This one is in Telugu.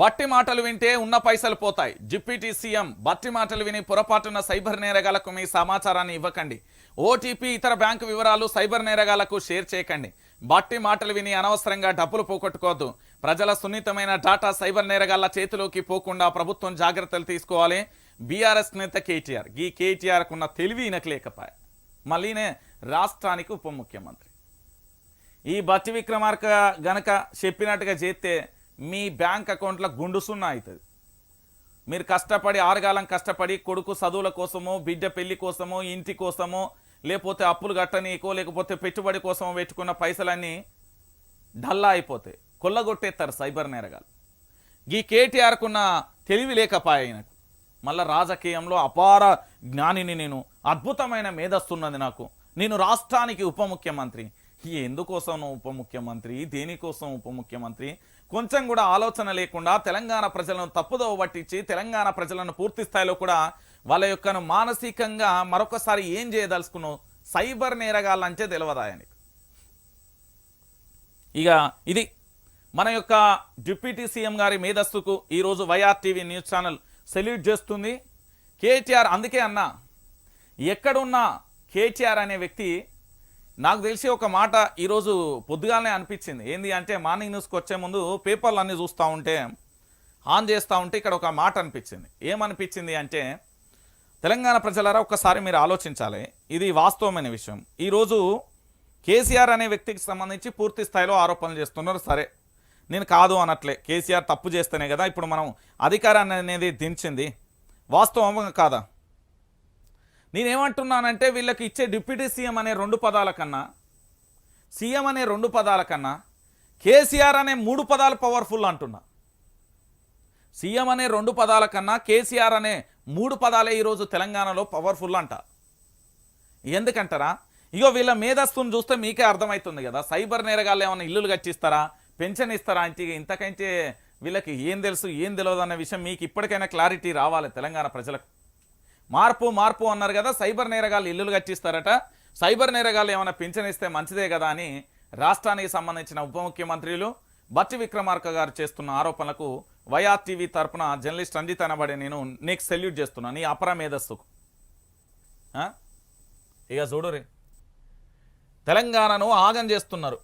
బట్టి మాటలు వింటే ఉన్న పైసలు పోతాయి. డిప్యూటీ సీఎం బట్టి మాటలు విని పొరపాటున సైబర్ నేరగాలకు మీ సమాచారాన్ని ఇవ్వకండి. ఓటీపీ ఇతర బ్యాంకు వివరాలు సైబర్ నేరగాలకు షేర్ చేయకండి. బట్టి మాటలు విని అనవసరంగా డబ్బులు పోగొట్టుకోవద్దు. ప్రజల సున్నితమైన డాటా సైబర్ నేరగాళ్ళ చేతిలోకి పోకుండా ప్రభుత్వం జాగ్రత్తలు తీసుకోవాలి. బీఆర్ఎస్ నేత కేటీఆర్. ఈ కేటీఆర్కు ఉన్న తెలివి ఈయనకు మళ్ళీనే రాష్ట్రానికి ఉప ముఖ్యమంత్రి. ఈ బట్టి విక్రమార్క గనక చెప్పినట్టుగా చేస్తే మీ బ్యాంక్ అకౌంట్లో గుండు సున్నా అవుతుంది. మీరు కష్టపడి ఆరుగాలం కష్టపడి కొడుకు చదువుల కోసమో బిడ్డ పెళ్ళి కోసమో ఇంటి కోసమో లేకపోతే అప్పులు కట్టనీకో లేకపోతే పెట్టుబడి కోసమో పెట్టుకున్న పైసలన్నీ డల్లా అయిపోతాయి. కొల్లగొట్టేస్తారు సైబర్ నేరగాలు ఈ కేటీఆర్కున్న తెలివి లేకపాయ ఆయనకు రాజకీయంలో అపార జ్ఞానిని నేను అద్భుతమైన మేధస్తున్నది నాకు. నేను రాష్ట్రానికి ఉప ముఖ్యమంత్రి. ఎందుకోసం ఉప ముఖ్యమంత్రి దేనికోసం ఉప ముఖ్యమంత్రి? కొంచెం కూడా ఆలోచన లేకుండా తెలంగాణ ప్రజలను తప్పుదోవ పట్టించి తెలంగాణ ప్రజలను పూర్తి స్థాయిలో కూడా వాళ్ళ యొక్క మానసికంగా మరొకసారి ఏం చేయదలుచుకున్నావు? సైబర్ నేరగాళ్ళంటే తెలియదాయని ఇక ఇది మన యొక్క డిప్యూటీ సీఎం గారి మేధస్సుకు ఈరోజు YR TV news channel salute చేస్తుంది. కేటీఆర్ అందుకే అన్నా ఎక్కడున్నా కేటీఆర్ అనే వ్యక్తి నాకు తెలిసి ఒక మాట ఈరోజు పొద్దుగానే అనిపించింది. ఏంది అంటే మార్నింగ్ న్యూస్కి వచ్చే ముందు పేపర్లు అన్నీ చూస్తూ ఉంటే ఆన్ చేస్తూ ఉంటే ఇక్కడ ఒక మాట అనిపించింది. ఏమనిపించింది అంటే తెలంగాణ ప్రజలారా ఒక్కసారి మీరు ఆలోచించాలి. ఇది వాస్తవమైన విషయం. ఈరోజు కేసీఆర్ అనే వ్యక్తికి సంబంధించి పూర్తి స్థాయిలో ఆరోపణలు చేస్తున్నారు. సరే నేను కాదు అనట్లే. కేసీఆర్ తప్పు చేస్తేనే కదా ఇప్పుడు మనం అధికారాన్ని అనేది దించింది. వాస్తవం కాదా? నేనేమంటున్నానంటే వీళ్ళకి ఇచ్చే డిప్యూటీ సీఎం అనే రెండు పదాల కన్నా సీఎం అనే రెండు పదాల కన్నా కేసీఆర్ అనే మూడు పదాలు పవర్ఫుల్ అంటున్నా. సీఎం అనే రెండు పదాల కన్నా కేసీఆర్ అనే మూడు పదాలే ఈరోజు తెలంగాణలో పవర్ఫుల్ అంట. ఎందుకంటారా? ఇగో వీళ్ళ మేధస్తుని చూస్తే మీకే అర్థమవుతుంది కదా. సైబర్ నేరగాళ్ళు ఏమైనా ఇల్లులు కట్టిస్తారా? పెన్షన్ ఇస్తారా? అంటే ఇంతకంటే వీళ్ళకి ఏం తెలుసు ఏం తెలియదు అన్న విషయం మీకు ఇప్పటికైనా క్లారిటీ రావాలి తెలంగాణ ప్రజలకు. మార్పు మార్పు అన్నారు కదా సైబర్ నేరగాళ్ళు ఇల్లులు కట్టిస్తారట. సైబర్ నేరగాళ్ళు ఏమైనా పింఛన్ ఇస్తే మంచిదే కదా అని రాష్ట్రానికి సంబంధించిన ఉప ముఖ్యమంత్రులు బట్టి విక్రమార్క గారు చేస్తున్న ఆరోపణలకు వైఆర్ టీవీ తరపున జర్నలిస్ట్ రంజిత్ అనబడే నేను నీకు సెల్యూట్ చేస్తున్నాను నీ అపర మేధస్సుకు ఇక చూడు రే తెలంగాణను ఆగం చేస్తున్నారు.